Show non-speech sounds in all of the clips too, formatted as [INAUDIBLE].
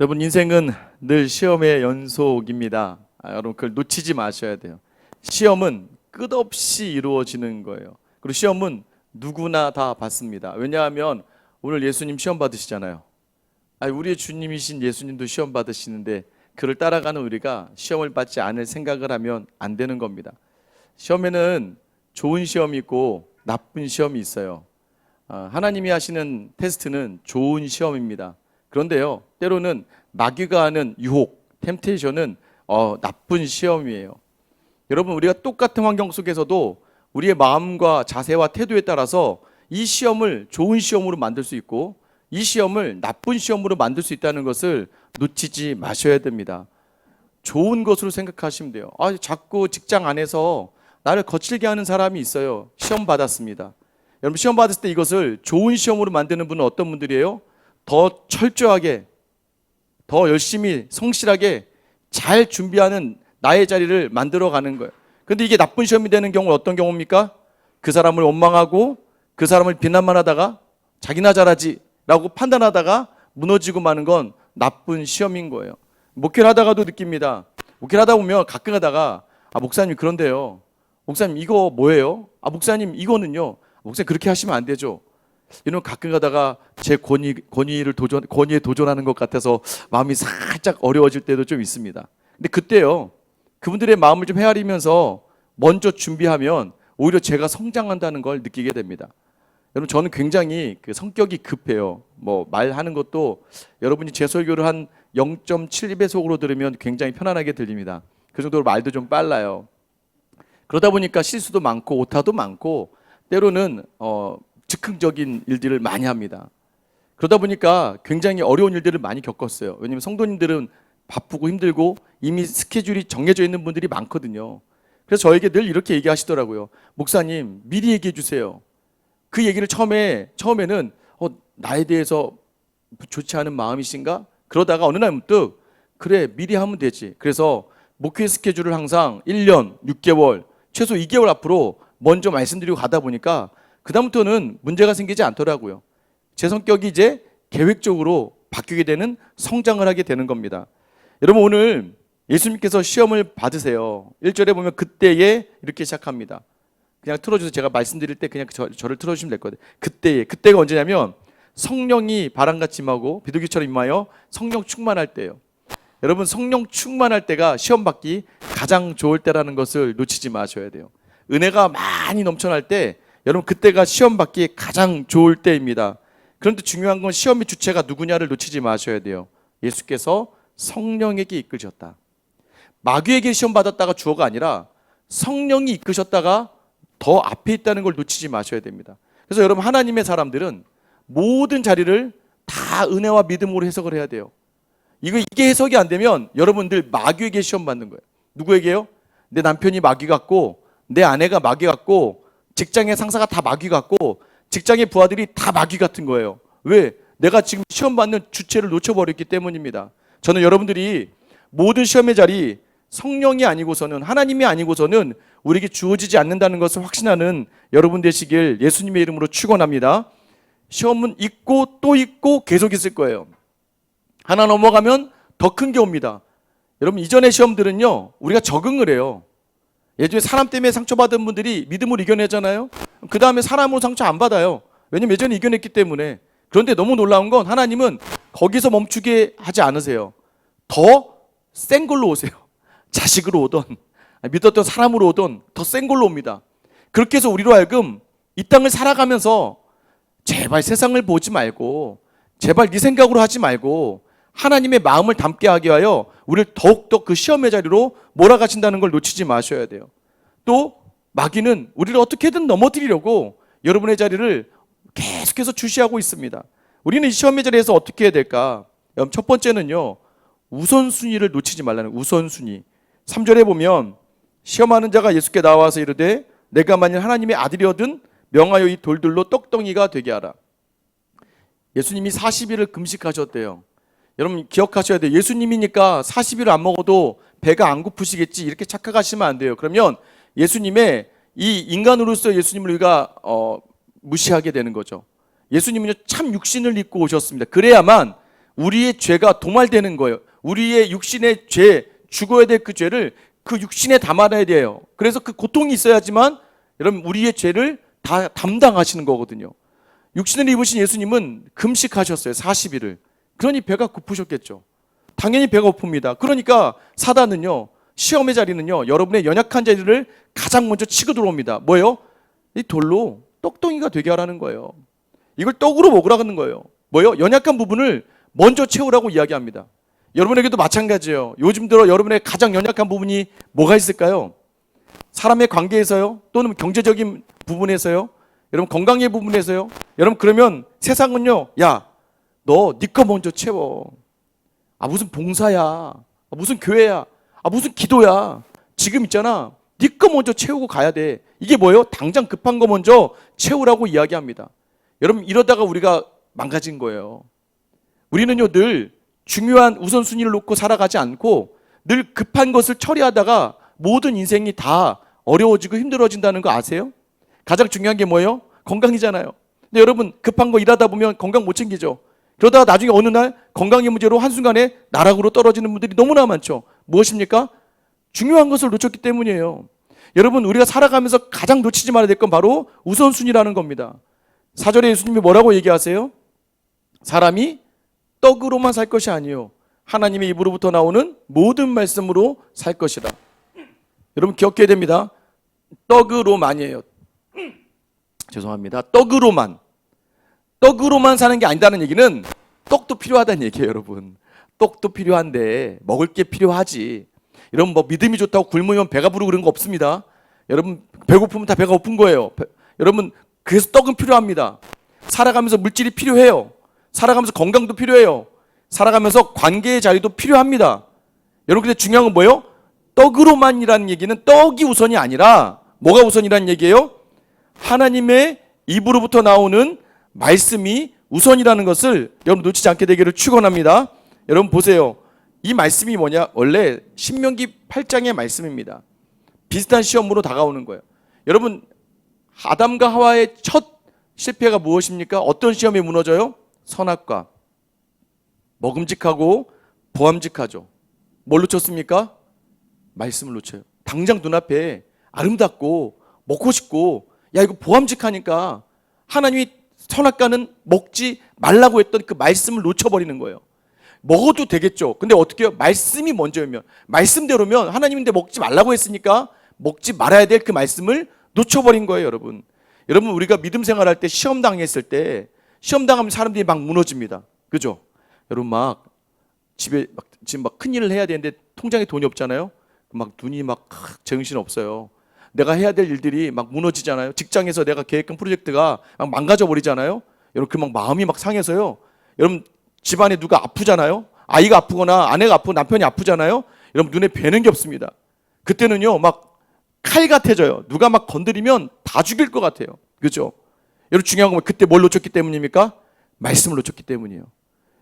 여러분 인생은 늘 시험의 연속입니다. 아, 여러분 그걸 놓치지 마셔야 돼요. 시험은 끝없이 이루어지는 거예요. 그리고 시험은 누구나 다 받습니다. 왜냐하면 오늘 예수님 시험 받으시잖아요. 아니, 우리의 주님이신 예수님도 시험 받으시는데 그를 따라가는 우리가 시험을 받지 않을 생각을 하면 안 되는 겁니다. 시험에는 좋은 시험이 있고 나쁜 시험이 있어요. 아, 하나님이 하시는 테스트는 좋은 시험입니다. 그런데요, 때로는 마귀가 하는 유혹, 템테이션은 어, 나쁜 시험이에요. 여러분, 우리가 똑같은 환경 속에서도 우리의 마음과 자세와 태도에 따라서 이 시험을 좋은 시험으로 만들 수 있고 이 시험을 나쁜 시험으로 만들 수 있다는 것을 놓치지 마셔야 됩니다. 좋은 것으로 생각하시면 돼요. 아, 자꾸 직장 안에서 나를 거칠게 하는 사람이 있어요. 시험 받았습니다. 여러분 시험 받았을 때 이것을 좋은 시험으로 만드는 분은 어떤 분들이에요? 더 철저하게, 더 열심히, 성실하게 잘 준비하는 나의 자리를 만들어 가는 거예요. 근데 이게 나쁜 시험이 되는 경우는 어떤 경우입니까? 그 사람을 원망하고 그 사람을 비난만 하다가 자기나 잘하지라고 판단하다가 무너지고 마는 건 나쁜 시험인 거예요. 목회를 하다가도 느낍니다. 목회를 하다 보면 가끔 하다가 아 목사님 그런데요. 목사님 이거 뭐예요? 아 목사님 이거는요. 목사님 그렇게 하시면 안 되죠. 이런 가끔 가다가 제 권위 권위를 도전 권위에 도전하는 것 같아서 마음이 살짝 어려워질 때도 좀 있습니다. 근데 그때요. 그분들의 마음을 좀 헤아리면서 먼저 준비하면 오히려 제가 성장한다는 걸 느끼게 됩니다. 여러분 저는 굉장히 그 성격이 급해요. 뭐 말하는 것도 여러분이 제 설교를 한 0.7배속으로 들으면 굉장히 편안하게 들립니다. 그 정도로 말도 좀 빨라요. 그러다 보니까 실수도 많고 오타도 많고 때로는 어, 즉흥적인 일들을 많이 합니다. 그러다 보니까 굉장히 어려운 일들을 많이 겪었어요. 왜냐하면 성도님들은 바쁘고 힘들고 이미 스케줄이 정해져 있는 분들이 많거든요. 그래서 저에게 늘 이렇게 얘기하시더라고요. 목사님 미리 얘기해 주세요. 그 얘기를 처음에 처음에는 어, 나에 대해서 좋지 않은 마음이신가? 그러다가 어느 날 문득 그래 미리 하면 되지. 그래서 목회 스케줄을 항상 1년 6개월 최소 2개월 앞으로 먼저 말씀드리고 가다 보니까 그다음부터는 문제가 생기지 않더라고요. 제 성격이 이제 계획적으로 바뀌게 되는 성장을 하게 되는 겁니다. 여러분 오늘 예수님께서 시험을 받으세요. 1절에 보면 그때에 이렇게 시작합니다. 그냥 틀어주세요. 제가 말씀드릴 때 그냥 저, 저를 틀어주시면 될 거예요. 그때에 그때가 언제냐면 성령이 바람같이 임하고 비둘기처럼 임하여 성령 충만할 때예요. 여러분 성령 충만할 때가 시험 받기 가장 좋을 때라는 것을 놓치지 마셔야 돼요. 은혜가 많이 넘쳐날 때 여러분 그때가 시험 받기 가장 좋을 때입니다. 그런데 중요한 건 시험의 주체가 누구냐를 놓치지 마셔야 돼요. 예수께서 성령에게 이끌셨다. 마귀에게 시험 받았다가 주어가 아니라 성령이 이끄셨다가 더 앞에 있다는 걸 놓치지 마셔야 됩니다. 그래서 여러분 하나님의 사람들은 모든 자리를 다 은혜와 믿음으로 해석을 해야 돼요. 이거 이게 해석이 안 되면 여러분들 마귀에게 시험 받는 거예요. 누구에게요? 내 남편이 마귀 같고 내 아내가 마귀 같고 직장의 상사가 다 마귀 같고 직장의 부하들이 다 마귀 같은 거예요. 왜? 내가 지금 시험 받는 주체를 놓쳐버렸기 때문입니다. 저는 여러분들이 모든 시험의 자리 성령이 아니고서는 하나님이 아니고서는 우리에게 주어지지 않는다는 것을 확신하는 여러분 되시길 예수님의 이름으로 축원합니다. 시험은 있고 또 있고 계속 있을 거예요. 하나 넘어가면 더 큰 게 옵니다. 여러분 이전의 시험들은요 우리가 적응을 해요. 예전에 사람 때문에 상처받은 분들이 믿음으로 이겨내잖아요. 그 다음에 사람으로 상처 안 받아요. 왜냐면 예전에 이겨냈기 때문에. 그런데 너무 놀라운 건 하나님은 거기서 멈추게 하지 않으세요. 더 센 걸로 오세요. [LAUGHS] 자식으로 오던 믿었던 사람으로 오던 더 센 걸로 옵니다. 그렇게 해서 우리로 하여금 이 땅을 살아가면서 제발 세상을 보지 말고 제발 네 생각으로 하지 말고 하나님의 마음을 담게 하게 하여 우리를 더욱더 그 시험의 자리로 몰아가신다는 걸 놓치지 마셔야 돼요. 또 마귀는 우리를 어떻게든 넘어뜨리려고 여러분의 자리를 계속해서 주시하고 있습니다. 우리는 이 시험의 자리에서 어떻게 해야 될까? 첫 번째는요. 우선순위를 놓치지 말라는 우선순위. 3절에 보면 시험하는 자가 예수께 나와서 이르되 내가 만일 하나님의 아들이거든 명하여 이 돌들로 떡덩이가 되게 하라. 예수님이 40일을 금식하셨대요. 여러분 기억하셔야 돼요. 예수님이니까 40일을 안 먹어도 배가 안 고프시겠지 이렇게 착각하시면 안 돼요. 그러면 예수님의 이 인간으로서 예수님을 우리가 어, 무시하게 되는 거죠. 예수님은요 참 육신을 입고 오셨습니다. 그래야만 우리의 죄가 도말되는 거예요. 우리의 육신의 죄, 죽어야 될 그 죄를 그 육신에 담아놔야 돼요. 그래서 그 고통이 있어야지만 여러분 우리의 죄를 다 담당하시는 거거든요. 육신을 입으신 예수님은 금식하셨어요. 40일을. 그러니 배가 고프셨겠죠. 당연히 배가 고픕니다. 그러니까 사단은요. 시험의 자리는요. 여러분의 연약한 자리를 가장 먼저 치고 들어옵니다. 뭐예요? 이 돌로 떡덩이가 되게 하라는 거예요. 이걸 떡으로 먹으라는 거예요. 뭐예요? 연약한 부분을 먼저 채우라고 이야기합니다. 여러분에게도 마찬가지예요. 요즘 들어 여러분의 가장 연약한 부분이 뭐가 있을까요? 사람의 관계에서요? 또는 경제적인 부분에서요? 여러분 건강의 부분에서요? 여러분 그러면 세상은요. 야, 너 네 거 먼저 채워. 아 무슨 봉사야. 아, 무슨 교회야. 아 무슨 기도야. 지금 있잖아. 네 거 먼저 채우고 가야 돼. 이게 뭐예요? 당장 급한 거 먼저 채우라고 이야기합니다. 여러분 이러다가 우리가 망가진 거예요. 우리는요 늘 중요한 우선순위를 놓고 살아가지 않고 늘 급한 것을 처리하다가 모든 인생이 다 어려워지고 힘들어진다는 거 아세요? 가장 중요한 게 뭐예요? 건강이잖아요. 근데 여러분 급한 거 일하다 보면 건강 못 챙기죠. 그러다가 나중에 어느 날 건강의 문제로 한순간에 나락으로 떨어지는 분들이 너무나 많죠. 무엇입니까? 중요한 것을 놓쳤기 때문이에요. 여러분 우리가 살아가면서 가장 놓치지 말아야 될 건 바로 우선순위라는 겁니다. 사절에 예수님이 뭐라고 얘기하세요? 사람이 떡으로만 살 것이 아니요 하나님의 입으로부터 나오는 모든 말씀으로 살 것이다. 여러분 기억해야 됩니다. 떡으로만이에요. 죄송합니다. 떡으로만. 떡으로만 사는 게 아니다는 얘기는 떡도 필요하다는 얘기예요, 여러분. 떡도 필요한데 먹을 게 필요하지. 여러분 뭐 믿음이 좋다고 굶으면 배가 부르고 그런 거 없습니다. 여러분 배고프면 다 배가 고픈 거예요. 배- 여러분 그래서 떡은 필요합니다. 살아가면서 물질이 필요해요. 살아가면서 건강도 필요해요. 살아가면서 관계의 자리도 필요합니다. 여러분 근데 중요한 건 뭐예요? 떡으로만이라는 얘기는 떡이 우선이 아니라 뭐가 우선이라는 얘기예요? 하나님의 입으로부터 나오는 말씀이 우선이라는 것을 여러분 놓치지 않게 되기를 축원합니다. 여러분 보세요. 이 말씀이 뭐냐? 원래 신명기 8장의 말씀입니다. 비슷한 시험으로 다가오는 거예요. 여러분 아담과 하와의 첫 실패가 무엇입니까? 어떤 시험에 무너져요? 선악과 먹음직하고 보암직하죠. 뭘 놓쳤습니까? 말씀을 놓쳐요. 당장 눈앞에 아름답고 먹고 싶고 야 이거 보암직하니까 하나님이 선악과는 먹지 말라고 했던 그 말씀을 놓쳐버리는 거예요. 먹어도 되겠죠. 근데 어떻게 해요? 말씀이 먼저면 말씀대로면 하나님인데 먹지 말라고 했으니까 먹지 말아야 될 그 말씀을 놓쳐버린 거예요, 여러분. 여러분 우리가 믿음 생활할 때 시험 당했을 때 시험 당하면 사람들이 막 무너집니다. 그죠? 여러분 막 집에 막 지금 막 큰일을 해야 되는데 통장에 돈이 없잖아요. 막 눈이 막 정신 없어요. 내가 해야 될 일들이 막 무너지잖아요. 직장에서 내가 계획한 프로젝트가 막 망가져 버리잖아요. 여러분 그 막 마음이 막 상해서요. 여러분 집안에 누가 아프잖아요. 아이가 아프거나 아내가 아프고 남편이 아프잖아요. 여러분 눈에 뵈는 게 없습니다. 그때는요 막 칼 같아져요. 누가 막 건드리면 다 죽일 것 같아요. 그죠? 여러분 중요한 건 그때 뭘 놓쳤기 때문입니까? 말씀을 놓쳤기 때문이에요.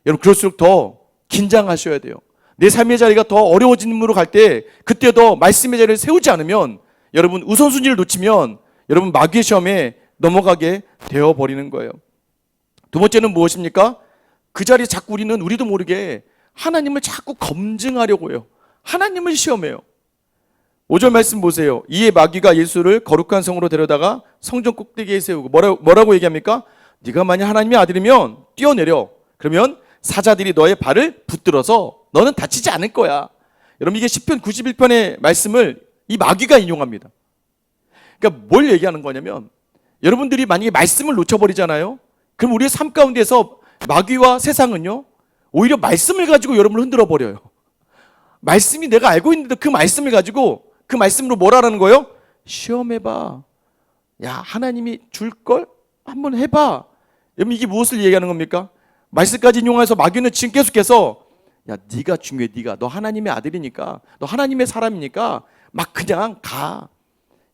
여러분 그럴수록 더 긴장하셔야 돼요. 내 삶의 자리가 더 어려워지는 으로 갈 때 그때 더 말씀의 자리를 세우지 않으면 여러분 우선순위를 놓치면 여러분 마귀의 시험에 넘어가게 되어 버리는 거예요. 두 번째는 무엇입니까? 그 자리에 자꾸 우리는 우리도 모르게 하나님을 자꾸 검증하려고 해요. 하나님을 시험해요. 5절 말씀 보세요. 이에 마귀가 예수를 거룩한 성으로 데려다가 성전 꼭대기에 세우고 뭐라고, 뭐라고 얘기합니까? 네가 만약 하나님의 아들이면 뛰어내려. 그러면 사자들이 너의 발을 붙들어서 너는 다치지 않을 거야. 여러분 이게 10편 91편의 말씀을 이 마귀가 인용합니다. 그러니까 뭘 얘기하는 거냐면 여러분들이 만약에 말씀을 놓쳐버리잖아요. 그럼 우리의 삶 가운데서 마귀와 세상은요. 오히려 말씀을 가지고 여러분을 흔들어 버려요. 말씀이 내가 알고 있는데 그 말씀을 가지고 그 말씀으로 뭐라는 거예요? 시험해봐. 야 하나님이 줄 걸 한번 해봐. 여러분 이게 무엇을 얘기하는 겁니까? 말씀까지 인용해서 마귀는 지금 계속해서 야 네가 중요해 네가 너 하나님의 아들이니까 너 하나님의 사람이니까 막 그냥 가.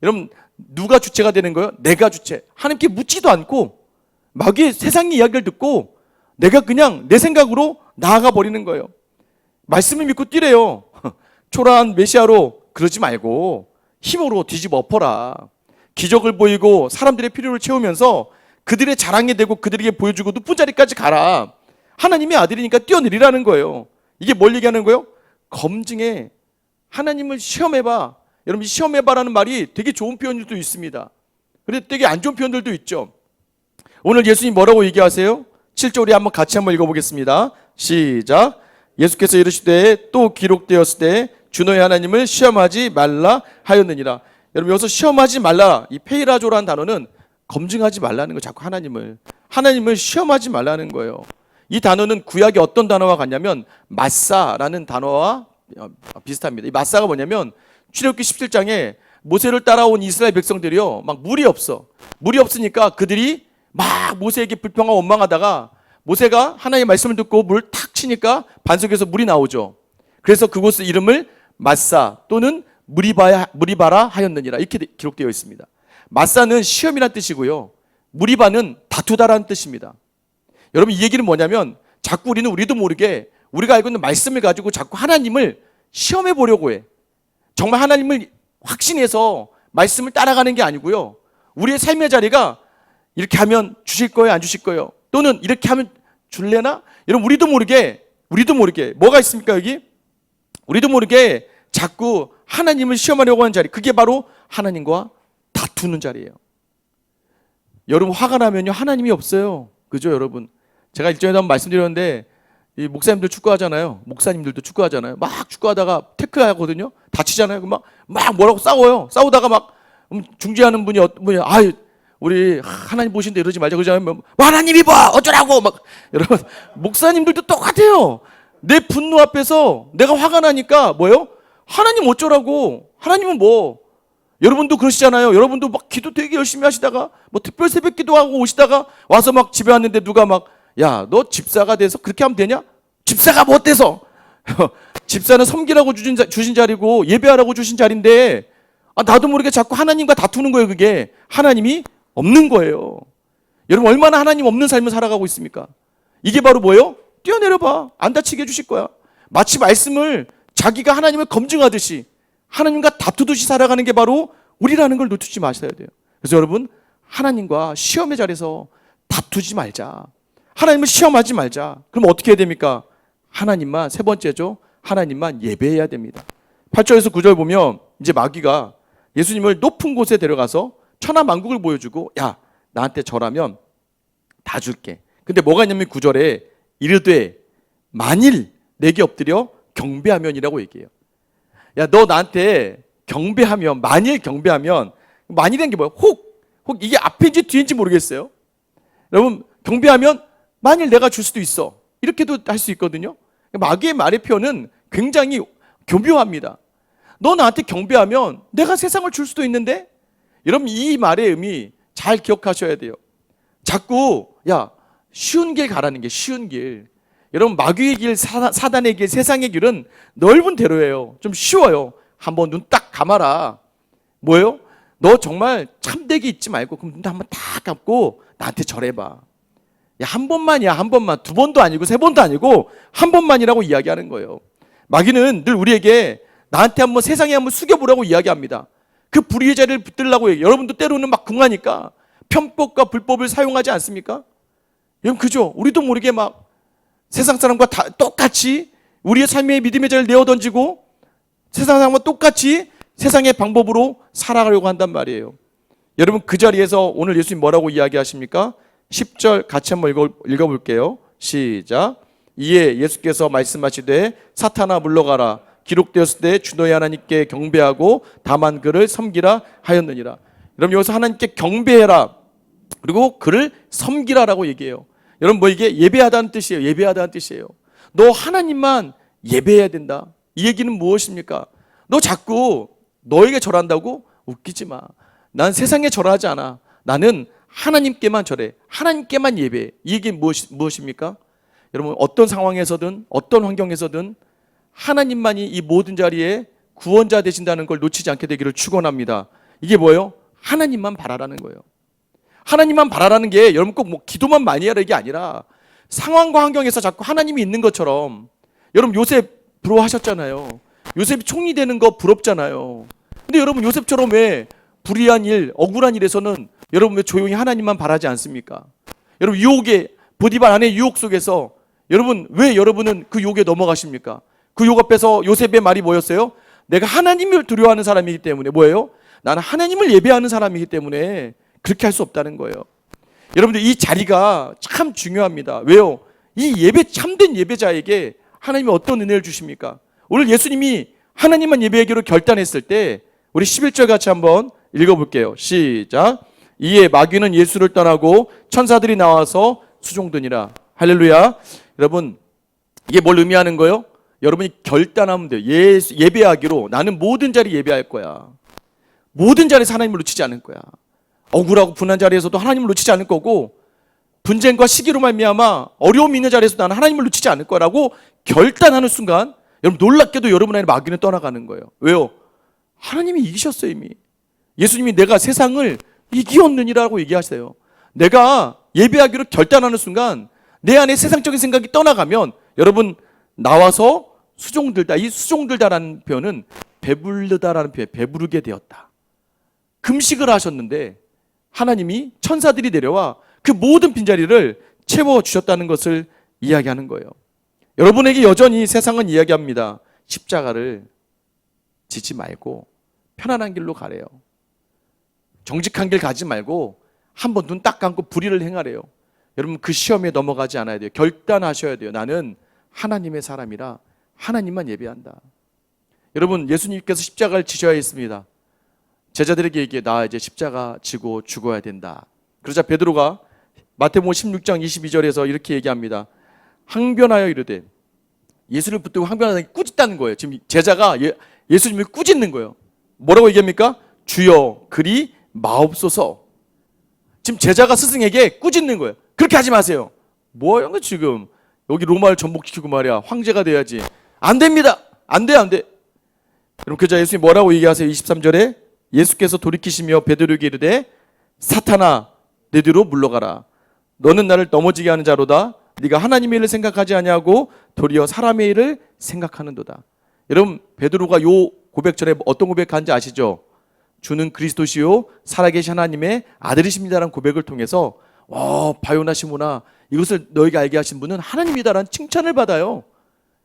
여러분 누가 주체가 되는 거예요? 내가 주체. 하나님께 묻지도 않고 마귀의 세상의 이야기를 듣고 내가 그냥 내 생각으로 나아가 버리는 거예요. 말씀을 믿고 뛰래요. [LAUGHS] 초라한 메시아로 그러지 말고 힘으로 뒤집어 엎어라. 기적을 보이고 사람들의 필요를 채우면서 그들의 자랑이 되고 그들에게 보여주고 높은 자리까지 가라. 하나님의 아들이니까 뛰어내리라는 거예요. 이게 뭘 얘기하는 거예요? 검증해. 하나님을 시험해봐. 여러분, 이 시험해봐라는 말이 되게 좋은 표현들도 있습니다. 근데 되게 안 좋은 표현들도 있죠. 오늘 예수님 뭐라고 얘기하세요? 7절 우리 한번 같이 한번 읽어보겠습니다. 시작. 예수께서 이르시되 또 기록되었을 때 주너의 하나님을 시험하지 말라 하였느니라. 여러분 여기서 시험하지 말라 이 페이라조라는 단어는 검증하지 말라는 거 자꾸 하나님을 하나님을 시험하지 말라는 거예요. 이 단어는 구약의 어떤 단어와 같냐면 마사라는 단어와 어, 비슷합니다. 이 마사가 뭐냐면 출애굽기 17장에 모세를 따라온 이스라엘 백성들이요 막 물이 없어 물이 없으니까 그들이 막 모세에게 불평하고 원망하다가 모세가 하나님의 말씀을 듣고 물탁 치니까 반석에서 물이 나오죠. 그래서 그곳의 이름을 마사 또는 무리바야 무리바라 하였느니라 이렇게 기록되어 있습니다. 마사는 시험이란 뜻이고요. 무리바는 다투다라는 뜻입니다. 여러분 이 얘기는 뭐냐면 자꾸 우리는 우리도 모르게 우리가 알고 있는 말씀을 가지고 자꾸 하나님을 시험해 보려고 해. 정말 하나님을 확신해서 말씀을 따라가는 게 아니고요. 우리의 삶의 자리가 이렇게 하면 주실 거예요, 안 주실 거예요? 또는 이렇게 하면 줄래나? 여러분 우리도 모르게 우리도 모르게 뭐가 있습니까 여기? 우리도 모르게 자꾸 하나님을 시험하려고 하는 자리 그게 바로 하나님과 다투는 자리예요. 여러분 화가 나면요 하나님이 없어요. 그죠 여러분? 제가 일전에도 한번 말씀드렸는데 이 목사님들 축구하잖아요. 목사님들도 축구하잖아요. 막 축구하다가 태클하거든요. 다치잖아요. 막, 막 뭐라고 싸워요. 싸우다가 막 음, 중재하는 분이 어, 뭐냐, 아유, 우리 하나님 보신데 이러지 말자 그러잖아요. 뭐, 하나님이 봐 어쩌라고 막 여러분 [LAUGHS] 목사님들도 똑같아요. 내 분노 앞에서 내가 화가 나니까 뭐요? 하나님 어쩌라고? 하나님은 뭐? 여러분도 그러시잖아요. 여러분도 막 기도 되게 열심히 하시다가 뭐 특별 새벽 기도하고 오시다가 와서 막 집에 왔는데 누가 막 야, 너 집사가 돼서 그렇게 하면 되냐? 집사가 뭐 어때서? [LAUGHS] 집사는 섬기라고 주신, 자, 주신 자리고 예배하라고 주신 자리인데 아, 나도 모르게 자꾸 하나님과 다투는 거예요, 그게. 하나님이 없는 거예요. 여러분 얼마나 하나님 없는 삶을 살아가고 있습니까? 이게 바로 뭐예요? 뛰어내려 봐. 안 다치게 해 주실 거야. 마치 말씀을 자기가 하나님을 검증하듯이 하나님과 다투듯이 살아가는 게 바로 우리라는 걸 놓치지 마셔야 돼요. 그래서 여러분 하나님과 시험의 자리에서 다투지 말자. 하나님을 시험하지 말자. 그럼 어떻게 해야 됩니까? 하나님만 세 번째죠. 하나님만 예배해야 됩니다. 8절에서 9절 보면 이제 마귀가 예수님을 높은 곳에 데려가서 천하 만국을 보여주고 야 나한테 절하면 다 줄게. 근데 뭐가 있냐면 9절에 이르되 만일 내게 엎드려 경배하면이라고 얘기해요. 야 너 나한테 경배하면 만일 경배하면 만일이란 게 뭐야? 혹, 혹 이게 앞인지 뒤인지 모르겠어요. 여러분 경배하면 만일 내가 줄 수도 있어. 이렇게도 할 수 있거든요. 마귀의 말의 표현은 굉장히 교묘합니다. 너 나한테 경배하면 내가 세상을 줄 수도 있는데 여러분 이 말의 의미 잘 기억하셔야 돼요. 자꾸 야 쉬운 길 가라는 게 쉬운 길. 여러분 마귀의 길, 사, 사단의 길, 세상의 길은 넓은 대로예요. 좀 쉬워요. 한번 눈 딱 감아라. 뭐예요? 너 정말 참되게 있지 말고 그럼 눈 한번 딱 감고 나한테 절해봐. 야, 한 번만이야, 한 번만. 두 번도 아니고 세 번도 아니고 한 번만이라고 이야기하는 거예요. 마귀는 늘 우리에게 나한테 한번 세상에 한번 숙여보라고 이야기합니다. 그 불의의 자리를 붙들라고 해요. 여러분도 때로는 막 궁하니까 편법과 불법을 사용하지 않습니까? 여러분 그죠? 우리도 모르게 막 세상 사람과 다 똑같이 우리의 삶의 믿음의 자리를 내어 던지고 세상 사람과 똑같이 세상의 방법으로 살아가려고 한단 말이에요. 여러분 그 자리에서 오늘 예수님 뭐라고 이야기하십니까? 10절 같이 한번 읽어, 읽어 볼게요. 시작. 이에 예수께서 말씀하시되 사탄아 물러가라. 기록되었을 때 주너의 하나님께 경배하고 다만 그를 섬기라 하였느니라. 여러분 여기서 하나님께 경배해라. 그리고 그를 섬기라라고 얘기해요. 여러분 뭐 이게 예배하다는 뜻이에요. 예배하다는 뜻이에요. 너 하나님만 예배해야 된다. 이 얘기는 무엇입니까? 너 자꾸 너에게 절한다고 웃기지 마. 난 세상에 절하지 않아. 나는 하나님께만 절해. 하나님께만 예배해. 이 얘기는 무엇, 무엇입니까? 여러분 어떤 상황에서든 어떤 환경에서든 하나님만이 이 모든 자리에 구원자 되신다는 걸 놓치지 않게 되기를 축원합니다. 이게 뭐예요? 하나님만 바라라는 거예요. 하나님만 바라라는 게 여러분 꼭 뭐 기도만 많이 하라 이게 아니라 상황과 환경에서 자꾸 하나님이 있는 것처럼 여러분 요셉 부러워하셨잖아요. 요셉이 총리 되는 거 부럽잖아요. 근데 여러분 요셉처럼 왜 불의한 일, 억울한 일에서는 여러분 왜 조용히 하나님만 바라지 않습니까? 여러분 유혹의 보디발 안의 유혹 속에서 여러분 왜 여러분은 그 욕에 넘어가십니까? 그욕 앞에서 요셉의 말이 뭐였어요? 내가 하나님을 두려워하는 사람이기 때문에 뭐예요? 나는 하나님을 예배하는 사람이기 때문에 그렇게 할 수 없다는 거예요. 여러분들 이 자리가 참 중요합니다. 왜요? 이 예배 참된 예배자에게 하나님이 어떤 은혜를 주십니까? 오늘 예수님이 하나님만 예배하기로 결단했을 때 우리 11절 같이 한번 읽어볼게요. 시작. 이에 마귀는 예수를 떠나고 천사들이 나와서 수종드니라. 할렐루야. 여러분 이게 뭘 의미하는 거예요? 여러분이 결단하면 돼요. 예, 예배하기로 나는 모든 자리 예배할 거야. 모든 자리에서 하나님을 놓치지 않을 거야. 억울하고 분한 자리에서도 하나님을 놓치지 않을 거고 분쟁과 시기로 말미암아 어려움이 있는 자리에서 나는 하나님을 놓치지 않을 거라고 결단하는 순간 여러분 놀랍게도 여러분 안에 마귀는 떠나가는 거예요. 왜요? 하나님이 이기셨어요 이미. 예수님이 내가 세상을 이기었느니라고 얘기하세요. 내가 예배하기로 결단하는 순간 내 안에 세상적인 생각이 떠나가면 여러분 나와서 수종들다. 이 수종들다라는 표현은 배부르다라는 표현, 배부르게 되었다. 금식을 하셨는데 하나님이 천사들이 내려와 그 모든 빈자리를 채워 주셨다는 것을 이야기하는 거예요. 여러분에게 여전히 세상은 이야기합니다. 십자가를 지지 말고 편안한 길로 가래요. 정직한 길 가지 말고 한 번 눈 딱 감고 불의를 행하래요. 여러분 그 시험에 넘어가지 않아야 돼요. 결단하셔야 돼요. 나는 하나님의 사람이라 하나님만 예배한다. 여러분 예수님께서 십자가를 지셔야 했습니다. 제자들에게 얘기해 나 이제 십자가 지고 죽어야 된다. 그러자 베드로가 마태복음 16장 22절에서 이렇게 얘기합니다. 항변하여 이르되 예수를 붙들고 항변하는 게 꾸짖다는 거예요. 지금 제자가 예, 예수님을 꾸짖는 거예요. 뭐라고 얘기합니까? 주여 그리 마옵소서. 지금 제자가 스승에게 꾸짖는 거예요. 그렇게 하지 마세요. 뭐야 거 지금 여기 로마를 전복시키고 말이야 황제가 돼야지. 안 됩니다. 안 돼, 안 돼. 그럼 그자 예수님 뭐라고 얘기하세요? 23절에 예수께서 돌이키시며 베드로에게 이르되 사탄아 내 뒤로 물러가라. 너는 나를 넘어지게 하는 자로다. 네가 하나님의 일을 생각하지 아니하고 도리어 사람의 일을 생각하는도다. 여러분 베드로가 요 고백 전에 어떤 고백한지 아시죠? 주는 그리스도시요 살아계신 하나님의 아들이십니다라는 고백을 통해서 와 바요나 시모나 이것을 너희가 알게 하신 분은 하나님이다라는 칭찬을 받아요.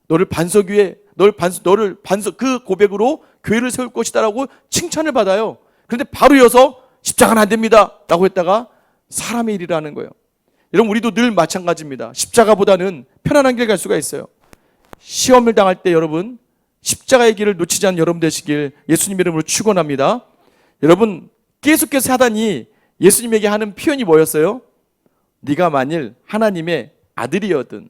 너를 반석 위에 널 반, 너를 반석 그 고백으로 교회를 세울 것이다라고 칭찬을 받아요. 그런데 바로 이어서 십자가는 안 됩니다라고 했다가 사람의 일이라는 거예요. 여러분 우리도 늘 마찬가지입니다. 십자가보다는 편안한 길 갈 수가 있어요. 시험을 당할 때 여러분 십자가의 길을 놓치지 않는 여러분 되시길 예수님 이름으로 축원합니다. 여러분 계속해서 사단이 예수님에게 하는 표현이 뭐였어요? 네가 만일 하나님의 아들이었든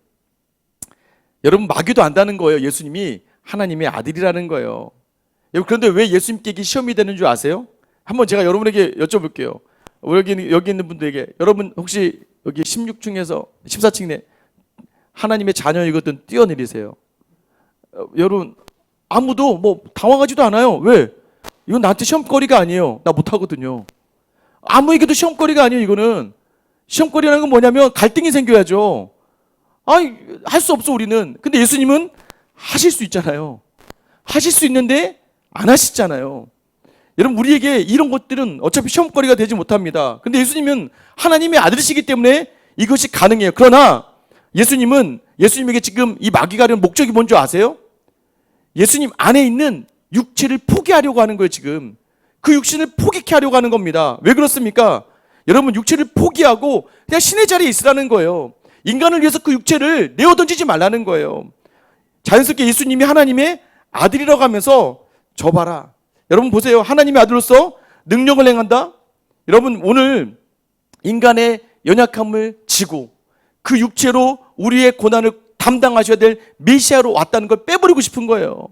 여러분 마귀도 안다는 거예요. 예수님이 하나님의 아들이라는 거예요. 그런데 왜 예수님께 시험이 되는 줄 아세요? 한번 제가 여러분에게 여쭤볼게요. 여기 여기 있는 분들에게 여러분 혹시 여기 16층에서 14층에 하나님의 자녀이거든 뛰어내리세요. 어, 여러분 아무도 뭐 당황하지도 않아요. 왜? 이건 나한테 시험거리가 아니에요. 나 못하거든요. 아무에게도 시험거리가 아니에요. 이거는 시험거리라는 건 뭐냐면 갈등이 생겨야죠. 아니 할 수 없어 우리는. 근데 예수님은 하실 수 있잖아요. 하실 수 있는데 안 하시잖아요. 여러분 우리에게 이런 것들은 어차피 시험거리가 되지 못합니다. 근데 예수님은 하나님의 아들이시기 때문에 이것이 가능해요. 그러나 예수님은 예수님에게 지금 이 마귀가 하려는 목적이 뭔지 아세요? 예수님 안에 있는 육체를 포기하려고 하는 거예요, 지금. 그 육신을 포기케 하려고 하는 겁니다. 왜 그렇습니까? 여러분 육체를 포기하고 그냥 신의 자리에 있으라는 거예요. 인간을 위해서 그 육체를 내어 던지지 말라는 거예요. 자연스럽게 예수님이 하나님의 아들이라고 하면서 저 봐라. 여러분 보세요. 하나님의 아들로서 능력을 행한다. 여러분 오늘 인간의 연약함을 지고 그 육체로 우리의 고난을 담당하셔야 될 메시아로 왔다는 걸 빼버리고 싶은 거예요.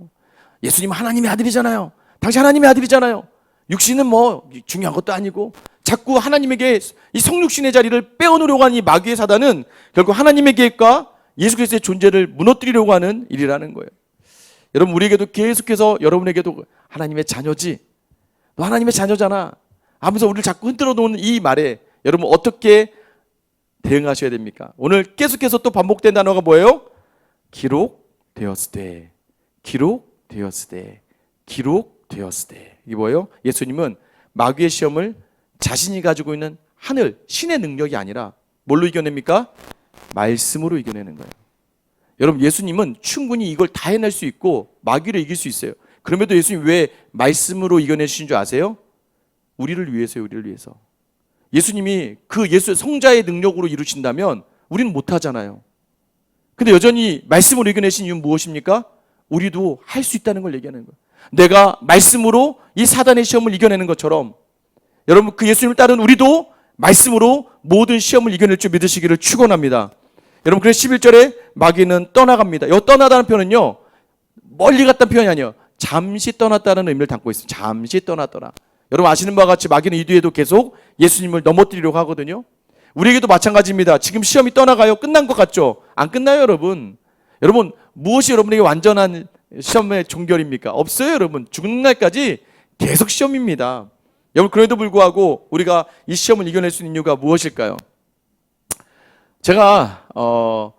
예수님 하나님의 아들이잖아요. 당신 하나님의 아들이잖아요. 육신은 뭐 중요한 것도 아니고 자꾸 하나님에게 이 성육신의 자리를 빼어놓으려고 하는 이 마귀의 사단은 결국 하나님의 계획과 예수 그리스도의 존재를 무너뜨리려고 하는 일이라는 거예요. 여러분 우리에게도 계속해서 여러분에게도 하나님의 자녀지. 너 하나님의 자녀잖아. 하면서 우리를 자꾸 흔들어 놓는 이 말에 여러분 어떻게 대응하셔야 됩니까? 오늘 계속해서 또 반복된 단어가 뭐예요? 기록되었으되 기록 되었으되 기록되었으되 이게 뭐예요? 예수님은 마귀의 시험을 자신이 가지고 있는 하늘 신의 능력이 아니라 뭘로 이겨냅니까? 말씀으로 이겨내는 거예요. 여러분 예수님은 충분히 이걸 다 해낼 수 있고 마귀를 이길 수 있어요. 그럼에도 예수님 왜 말씀으로 이겨내신 줄 아세요? 우리를 위해서요, 우리를 위해서. 예수님이 그 예수 성자의 능력으로 이루신다면 우리는 못 하잖아요. 근데 여전히 말씀으로 이겨내신 이유는 무엇입니까? 우리도 할 수 있다는 걸 얘기하는 거예요. 내가 말씀으로 이 사단의 시험을 이겨내는 것처럼 여러분 그 예수님을 따른 우리도 말씀으로 모든 시험을 이겨낼 줄 믿으시기를 축원합니다. 여러분 그래서 11절에 마귀는 떠나갑니다. 여 떠나다는 표현은요. 멀리 갔다는 표현이 아니에요. 잠시 떠났다는 의미를 담고 있습니다. 잠시 떠났더라. 여러분 아시는 바와 같이 마귀는 이 뒤에도 계속 예수님을 넘어뜨리려고 하거든요. 우리에게도 마찬가지입니다. 지금 시험이 떠나가요. 끝난 것 같죠? 안 끝나요, 여러분. 여러분 무엇이 여러분에게 완전한 시험의 종결입니까? 없어요, 여러분. 죽는 날까지 계속 시험입니다. 여러분 그래도 불구하고 우리가 이 시험을 이겨낼 수 있는 이유가 무엇일까요? 제가 어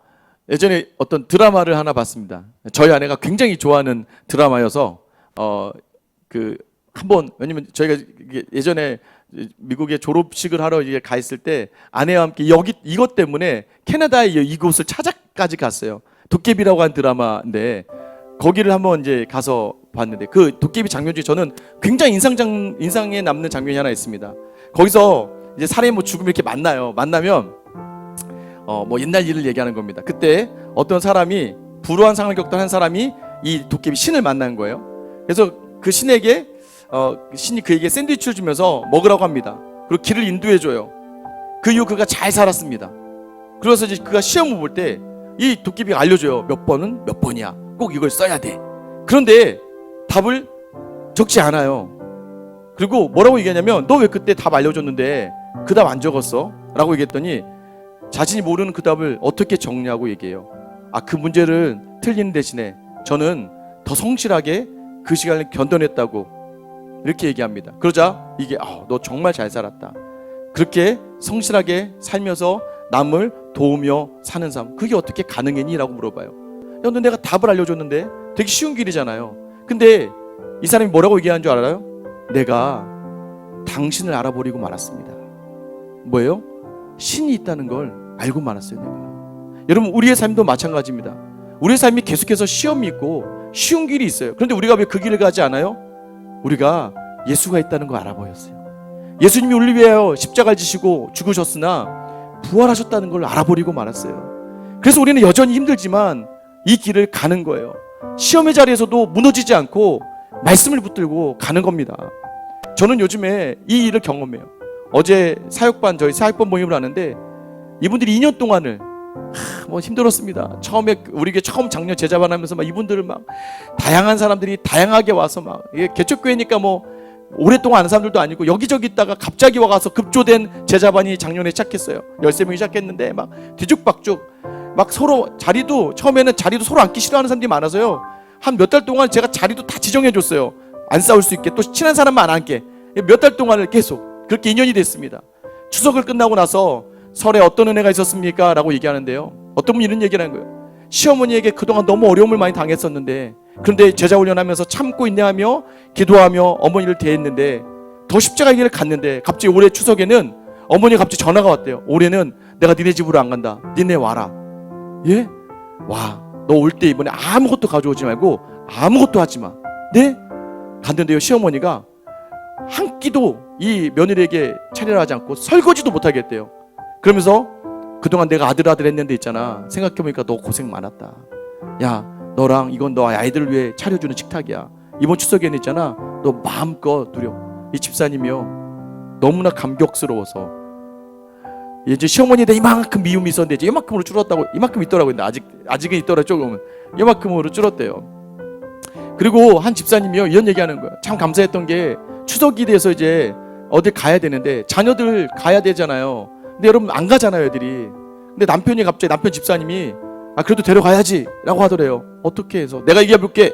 예전에 어떤 드라마를 하나 봤습니다. 저희 아내가 굉장히 좋아하는 드라마여서 어 그 한번 왜냐면 저희가 예전에 미국에 졸업식을 하러 이제 가 있을 때 아내와 함께 여기 이것 때문에 캐나다의 이곳을 찾아까지 갔어요. 도깨비라고 하는 드라마인데 거기를 한번 이제 가서 봤는데 그 도깨비 장면 중에 저는 굉장히 인상장 인상에 남는 장면이 하나 있습니다. 거기서 이제 사람이 뭐 죽으면 이렇게 만나요. 만나면 어 뭐 옛날 일을 얘기하는 겁니다. 그때 어떤 사람이 불우한 상황을 겪던 한 사람이 이 도깨비 신을 만난 거예요. 그래서 그 신에게 어 신이 그에게 샌드위치를 주면서 먹으라고 합니다. 그리고 길을 인도해 줘요. 그 이후 그가 잘 살았습니다. 그래서 이제 그가 시험을 볼 때 이 도깨비가 알려줘요. 몇 번은 몇 번이야. 꼭 이걸 써야 돼. 그런데 답을 적지 않아요. 그리고 뭐라고 얘기하냐면 너 왜 그때 답 알려줬는데 그 답 안 적었어? 라고 얘기했더니 자신이 모르는 그 답을 어떻게 적냐고 얘기해요. 아, 그 문제를 틀리는 대신에 저는 더 성실하게 그 시간을 견뎌냈다고 이렇게 얘기합니다. 그러자 이게 아, 너 정말 잘 살았다. 그렇게 성실하게 살면서 남을 도우며 사는 삶. 그게 어떻게 가능했니? 라고 물어봐요. 야, 너 내가 답을 알려줬는데 되게 쉬운 길이잖아요. 근데 이 사람이 뭐라고 얘기하는 줄 알아요? 내가 당신을 알아버리고 말았습니다. 뭐예요? 신이 있다는 걸 알고 말았어요, 내가. 여러분, 우리의 삶도 마찬가지입니다. 우리의 삶이 계속해서 시험이 있고 쉬운 길이 있어요. 그런데 우리가 왜 그 길을 가지 않아요? 우리가 예수가 있다는 걸 알아버렸어요. 예수님이 우리 위하여 십자가를 지시고 죽으셨으나 부활하셨다는 걸 알아버리고 말았어요. 그래서 우리는 여전히 힘들지만 이 길을 가는 거예요. 시험의 자리에서도 무너지지 않고 말씀을 붙들고 가는 겁니다. 저는 요즘에 이 일을 경험해요. 어제 사역반 저희 사역반 모임을 하는데 이분들이 2년 동안을 하, 뭐 힘들었습니다. 처음에 우리에게 처음 작년 제자반 하면서 막 이분들을 막 다양한 사람들이 다양하게 와서 막 이게 개척교회니까 뭐 오랫동안 아는 사람들도 아니고 여기저기 있다가 갑자기 와가서 급조된 제자반이 작년에 시작했어요. 13명이 시작했는데 막 뒤죽박죽 막 서로 자리도 처음에는 자리도 서로 앉기 싫어하는 사람들이 많아서요. 한 몇 달 동안 제가 자리도 다 지정해 줬어요. 안 싸울 수 있게 또 친한 사람만 안 앉게 몇 달 동안을 계속 그렇게 인연이 됐습니다. 추석을 끝나고 나서 설에 어떤 은혜가 있었습니까? 라고 얘기하는데요. 어떤 분이 이런 얘기를 하는 거예요. 시어머니에게 그동안 너무 어려움을 많이 당했었는데 그런데 제자 훈련하면서 참고 인내하며 기도하며 어머니를 대했는데 더 십자가 길을 갔는데 갑자기 올해 추석에는 어머니 가 갑자기 전화가 왔대요. 올해는 내가 니네 집으로 안 간다. 니네 와라. 예? 와, 너 올 때 이번에 아무것도 가져오지 말고 아무것도 하지 마. 네? 갔는데요, 시어머니가 한 끼도 이 며느리에게 차려라 하지 않고 설거지도 못 하겠대요. 그러면서 그동안 내가 아들 아들 했는데 있잖아. 생각해보니까 너 고생 많았다. 야, 너랑 이건 너 아이들을 위해 차려주는 식탁이야. 이번 추석에는 있잖아. 너 마음껏 누려. 이 집사님이요. 너무나 감격스러워서 이제 시어머니한테 이만큼 미움이 있었는데 이만큼으로 줄었다고 이만큼 있더라고요. 근데 아직 아직은 있더라 조금은 이만큼으로 줄었대요. 그리고 한 집사님이요 이런 얘기하는 거예요. 참 감사했던 게 추석이 돼서 이제 어딜 가야 되는데 자녀들 가야 되잖아요. 근데 여러분 안 가잖아요, 애들이. 근데 남편이 갑자기 남편 집사님이 아 그래도 데려가야지 라고 하더래요. 어떻게 해서 내가 얘기해볼게.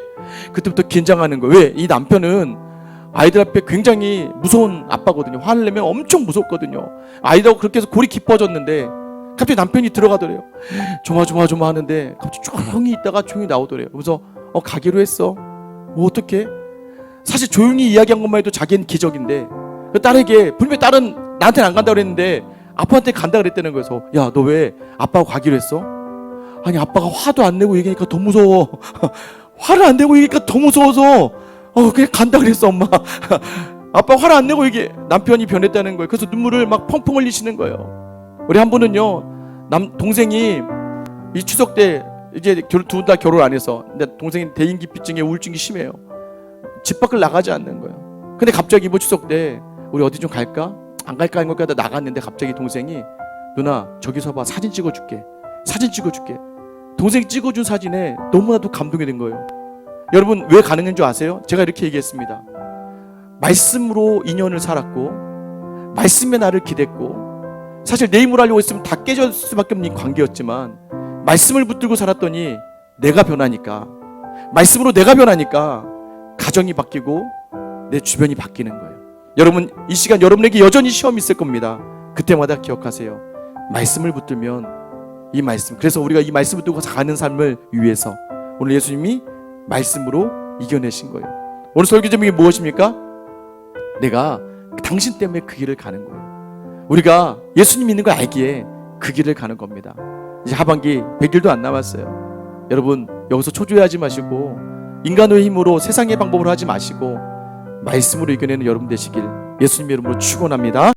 그때부터 긴장하는 거예요. 왜? 이 남편은 아이들 앞에 굉장히 무서운 아빠거든요. 화를 내면 엄청 무섭거든요. 아이들하고 그렇게 해서 골이 깊어졌는데 갑자기 남편이 들어가더래요. 조마조마조마 하는데 갑자기 조용히 있다가 조용히 나오더래요. 그래서 어 가기로 했어. 뭐 어떻게? 사실 조용히 이야기한 것만 해도 자기는 기적인데 그 딸에게 분명히 딸은 나한테는 안 간다 그랬는데 아빠한테 간다 그랬다는 거여서 야너 왜 아빠하고 가기로 했어? 아니 아빠가 화도 안 내고 얘기하니까 더 무서워. [LAUGHS] 화를 안 내고 얘기하니까 더 무서워서 어 그냥 간다 그랬어 엄마. [LAUGHS] 아빠 화를 안 내고 이게 남편이 변했다는 거예요. 그래서 눈물을 막 펑펑 흘리시는 거예요. 우리 한 분은요 남 동생이 이 추석 때 이제 둘 다 결혼 안 해서 근데 동생이 대인기피증에 우울증이 심해요. 집 밖을 나가지 않는 거예요. 근데 갑자기 이번 추석 때 우리 어디 좀 갈까? 안 갈까 하는 걸까 나갔는데 갑자기 동생이 누나 저기서 봐 사진 찍어줄게 사진 찍어줄게 동생 찍어준 사진에 너무나도 감동이 된 거예요. 여러분 왜 가능한 줄 아세요? 제가 이렇게 얘기했습니다. 말씀으로 인연을 살았고 말씀에 나를 기댔고 사실 내 힘으로 하려고 했으면 다 깨질 수밖에 없는 관계였지만 말씀을 붙들고 살았더니 내가 변하니까 말씀으로 내가 변하니까 가정이 바뀌고 내 주변이 바뀌는 거예요. 여러분 이 시간 여러분에게 여전히 시험이 있을 겁니다. 그때마다 기억하세요. 말씀을 붙들면 이 말씀 그래서 우리가 이 말씀을 붙들고 가는 삶을 위해서 오늘 예수님이 말씀으로 이겨내신 거예요. 오늘 설교 제목이 무엇입니까? 내가 당신 때문에 그 길을 가는 거예요. 우리가 예수님 믿는 걸 알기에 그 길을 가는 겁니다. 이제 하반기 100일도 안 남았어요. 여러분 여기서 초조해하지 마시고 인간의 힘으로 세상의 방법으로 하지 마시고 말씀으로 이겨내는 여러분 되시길 예수님 이름으로 축원합니다.